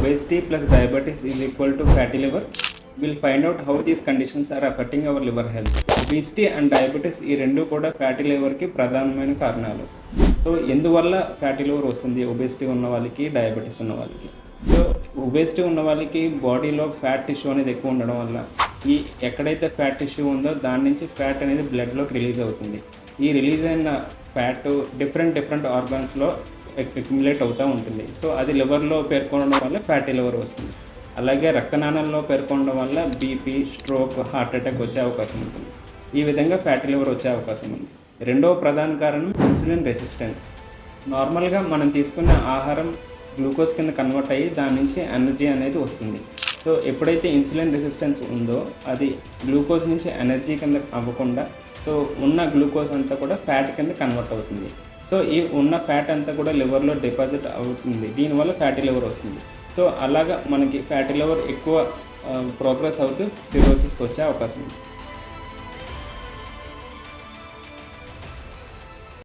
obesity plus diabetes is equal to fatty liver. We'll find out how these conditions are affecting our liver health. Obesity and diabetes ఈ రెండు కూడా fatty లివర్కి ప్రధానమైన కారణాలు so ఎందువల్ల fatty liver వస్తుంది obesity ఉన్న వాళ్ళకి డయాబెటీస్ ఉన్న వాళ్ళకి సో ఒబేసిటీ ఉన్న వాళ్ళకి బాడీలో ఫ్యాట్ టిష్యూ అనేది ఎక్కువ ఉండడం వల్ల ఈ ఎక్కడైతే ఫ్యాట్ టిష్యూ ఉందో దాని నుంచి ఫ్యాట్ అనేది బ్లడ్లోకి రిలీజ్ అవుతుంది ఈ రిలీజ్ అయిన ఫ్యాట్ డిఫరెంట్ డిఫరెంట్ ఆర్గాన్స్లో అక్యుములేట్ అవుతూ ఉంటుంది. సో అది లివర్లో పేర్కొనడం వల్ల ఫ్యాటీ లివర్ వస్తుంది. అలాగే రక్తనాళంలో పేర్కొనడం వల్ల బీపీ స్ట్రోక్ హార్ట్ అటాక్ వచ్చే అవకాశం ఉంటుంది. ఈ విధంగా ఫ్యాటీ లివర్ వచ్చే అవకాశం ఉంది. రెండవ ప్రధాన కారణం ఇన్సులిన్ రెసిస్టెన్స్. నార్మల్గా మనం తీసుకునే ఆహారం గ్లూకోజ్ కింద కన్వర్ట్ అయ్యి దాని నుంచి ఎనర్జీ అనేది వస్తుంది. సో ఎప్పుడైతే ఇన్సులిన్ రెసిస్టెన్స్ ఉందో అది గ్లూకోజ్ నుంచి ఎనర్జీ కింద అవ్వకుండా సో ఉన్న గ్లూకోజ్ అంతా కూడా ఫ్యాట్ కింద కన్వర్ట్ అవుతుంది. సో ఈ ఉన్న ఫ్యాట్ అంతా కూడా లివర్లో డిపాజిట్ అవుతుంది. దీనివల్ల ఫ్యాటీ లివర్ వస్తుంది. సో అలాగా మనకి ఫ్యాటీ లివర్ ఎక్కువ ప్రోగ్రెస్ అవుతూ సిరోసిస్కి వచ్చే అవకాశం ఉంది.